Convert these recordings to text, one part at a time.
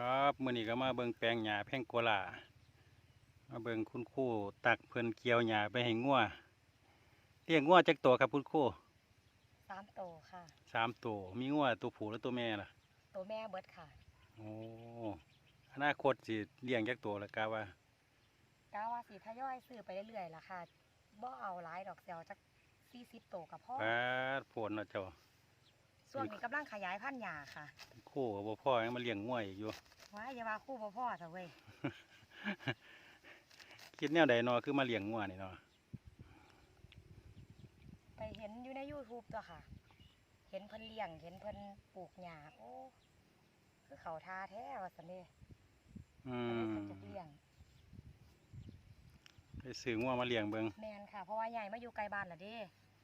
ครับมื้อนี้ก็มาเบิ่งแปลงหญ้าแพงโกลามาเบิ่งคุณครูตักเพิ่นเกี่ยวหญ้าไปให้งัวเลี้ยงงัวจักตัวครับคุณครูสามโตวค่ะสามตัวมีงัวตัวผู้และตัวแม่ล่ะ ตัวแม่เบิดค่ะโอ้อนาคตสิเลี้ยงจักตัวละกะว่ากาว่าสีทยอยซื้อไปเรื่อยๆล่ะค่ะบ่เอาหลายดอกเซลจักสี่สิบโตวกับพ่อปาดโผลเนาะเจ้า ส่วนนี้กำลังขยายพันธุ์หญ้าค่ะครูก็บ่พอยังมาเลี้ยงงัวอีกอยู่ว้ายอย่าว่าคู่บ่พ่อเถอะเว้ยคิดแนวใดเนาะคือมาเลี้ยงงัวนี่เนาะไปเห็นอยู่ใน YouTube ตัวค่ะ เห็นเพิ่นเลี้ยง เห็นเพิ่นปลูกหญ้าโอ้คือเขาทาแท้ว่าซั่นเด้อืก็เลยมสนใจเลี้ยง ไปซื้องัวมาเลี้ยงเบิ่งแม่นค่ะ เพราะว่าใหญ่มาอยู่ไกลบ้านล่ะเด้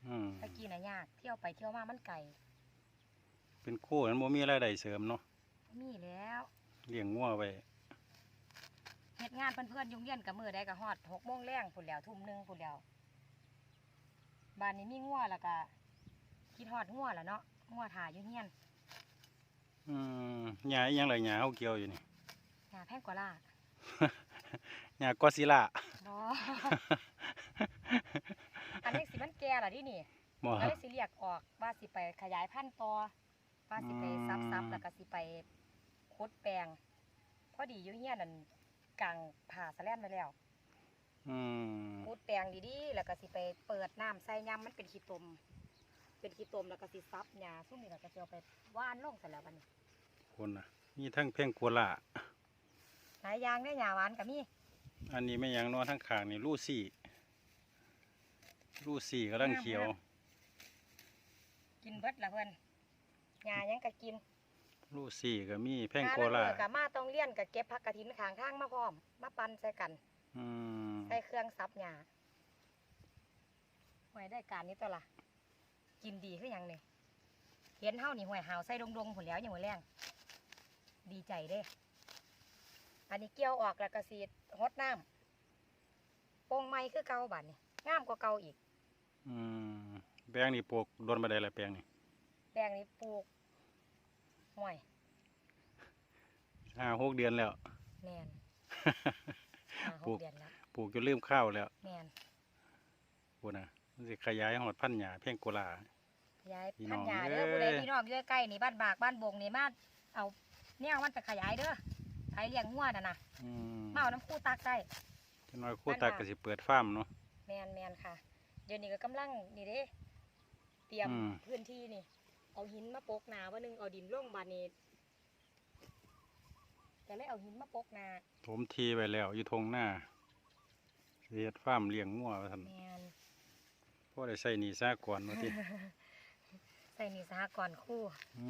อืมตะกี้น่ะยาก เที่ยวไปเที่ยวมามันไกล เป็นครูนั้นบ่มีรายได้เสริมเนาะมีแล้วเลี้ยงงัวไว้เฮ็ดงานเพื่อนๆยุ่งเย็นกับมือได้กับฮอดหกโมงแรงพุ่นแล้วทุ่มหนึงพุ่นแล้วบ้านนี้มีงัวแล้วก็คิดฮอดงัวแล้วเนาะงัวถ่ายอยู่เฮียนอืมหญ้าอีหยังล่ะหญ้าเฮาเกี่ยวอยู่นี่หาแพงกว่าล่าหญ้ากอซิล่าบ่ อันนี้สิมันแก่ล่ะดินี่บ่ก็เลยสิเรียกออกว่าสิไปขยายพันธุ์ต่อ ว่าสิไปซับๆแล้วก็สิไปขุดแปลงพอดีอยู่เฮียนนั่นกลางผ่าสะแลนไปแล้วอืมพูดแปลงดีๆแล้วก็สิไปเปิดน้ำใส่ยำมันเป็นขี้ตม เป็นขี้ตมแล้วก็สิซับหญ้าซุ่มนี่แล้วก็สิเอาไปว่านลงเสร็จแล้วบัดนี้คนน่ะมีทั้งเพ่งกัวล่าหลายอย่างเนี่ยหญ้าหวานก็มีอันนี้ไม่หยังเนอทั้งข้างนี่ลูซี่ลูซี่กำลังเขียว กินเบิดละเพิ่น หญ้าหยังก็กินลูซี่ก็มีเพ่งกัวหล่ามื้อก็มาต้องเลี้ยนก็เก็บผักกระถินข้างทางมาพร้อม มาปั่นใส่กัน อืมใส่เครื่องซับหญ้าหวยได้การนี้ตัวละกินดีคือหยังนี่เห็นเฮานี่หวยหาวใส่ดงๆผุนแหล้วอย่างมื้อแรงดีใจเด้ อันนี้เกี่ยวออกแล้วก็สีฮดน้ำโป่งไม้คือเก่าบัดนี่งามกว่าเก่าอีก อืมแปลงนี่ปลูกโดนมาได้ละแปลงนี่แปลงนี้ปลูกห่วย ห้าหกเดือนแล้ว แมนห้าหปลูก กเดือนแล้วปลูกจนลืมข้าวแล้วแมนพูดนะมันสิขยายหอดพันธุ์หญ้าเพ่งกัวล่าย้ายพี่น้พัอนงหญ้าเด้อเอ้ยผู้ใดพี่น้องอยู่ใกล้ๆนี่บ้านบากบ้านบงนี่มาเอาเนี่ยมันไปขยายเด้อไถเลี้ยงงัวน่ะนะอืมมาเอาน้ำคู่ตักได้จังน้อยครู่ตักก็สิเปิดฟาร์มเนาะ แมนแมนค่ะ เดี๋ยวนี้ก็กำลังนี่เด้ เตรียมอืม พื้นที่นี่ เอาหินมาปกหนาว่านึงเอาดินลงบานนี้ จะเลยเอาหินมาปกหนาถมทีไว้แล้วอยู่ทงหน้าสิเฮ็ดฟาร์มเลี้ยงงัวว่าซั่นแมนพอได้ใส่หนี้ซะก่อนว่าติใส่นี่สหกรณ์คู่ อื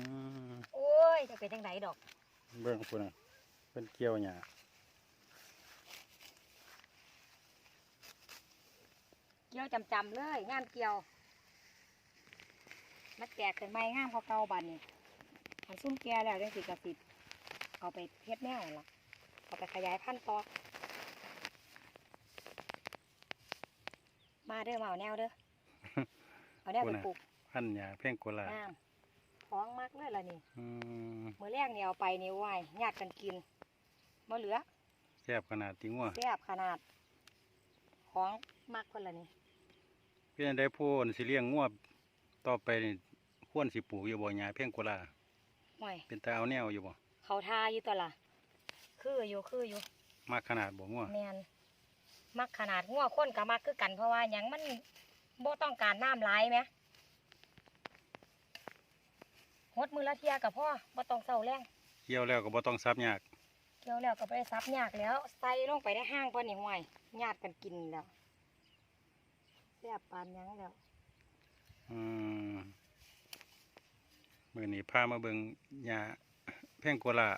มโอ้ยจะเป็นจังไดดอกเบิ่งพุ่นน่ะเป็นเกี่ยวหญ้าเกี่ยวจำๆเลยงานเกี่ยวมาแตกเป็นไม้งามพอเก่าบันนี่อันซุ่มแก่แล้วจังสิกระสิบ เอาไปเฮ็ดแนวนั่นล่ะ เอาไปขยายพันธุ์ต่อ มาเด้อมาเอาแนวเด้อ เอาแนวไปปลูกพันธุ์หญ้าเพ่งกัวล่างามของมักเลยล่ะนี่อืมมื้อแรกนี่เอาไปนี่ไหวายญาติกันกินบ่เหลือแซ่บขนาดติงัวแซ่บขนาดของมักคนละนี่เพี่นได้พูนสิเลี้ยงงัวต่อไปนี่ควรสิปลูกอยู่บ่หญ้าเพ่งกัวล่าห่วยเป็นตาเอาแนวอยู่บ่ เขาทาอยู่ตัวละคืออยู่คืออยู่มากขนาดบ่งัวแมนมักขนาดงัวคนกับมักคือกันเพราะว่าหยังมันบ่ต้องการน้ำหลายไหมหดมือละเทียกับพ่อบ่ต้องเศร้าแรงเกี่ยวแล้วก็บ่ต้องซับยากเกี่ยวแล้วก็ไปซับยากแล้วใส่ลงไปในห้างเพิ่นนี่ห่วยญาติกันกินแล้วแซ่บปานหยังแล้วอืมมื้อนี้พามาเบิ่งหญ้า เพ่งกัวล่า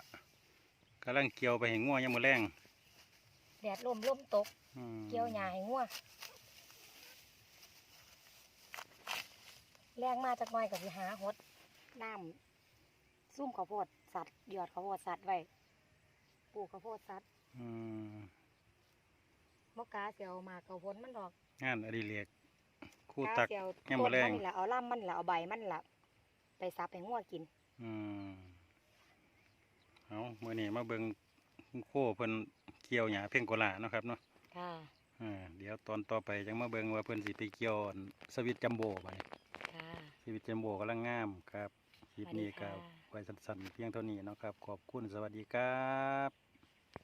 กำลังเกี่ยวไปให้งัวยามมื้อแรงแดดลมลมตก อืมเกี่ยวหญ้าให้งัวแรงมาจากหน้อยกับสิหาหดน้ำซุ่มข้าวโพดสัตว์หยอดข้าวโพดสัตว์ไว้ปลูกข้าวโพดสัตว์อืมมกกาเสียวหมากข้าวผลมันดอกงานอดิเรกครู่กาตัก เสียวยังต้บ่นแรงมันนี่แหละเอาล่ำมันนี่แหละเอาใบมันนี่แหละไปซับให้งัวกิน อืม เอามื่อนี้มาเบิ่งโคเพิ่นเกี่ยวหญ้าเพ่งโกลาเนาะครับเนาะค่ะอ่าเดี๋ยวตอนต่อไปจังมาเบิ่งว่าเพิ่นสิไปเกี่ยวอันสวิตจัมโบ้ไปค่ะสวิตจัมโบ้กำลังงามครับคลิปนี้สวัก็สดีค่ะไว้สั้นๆเพียงเท่านี้เนาะครับ ขอบคุณสวัสดีครับ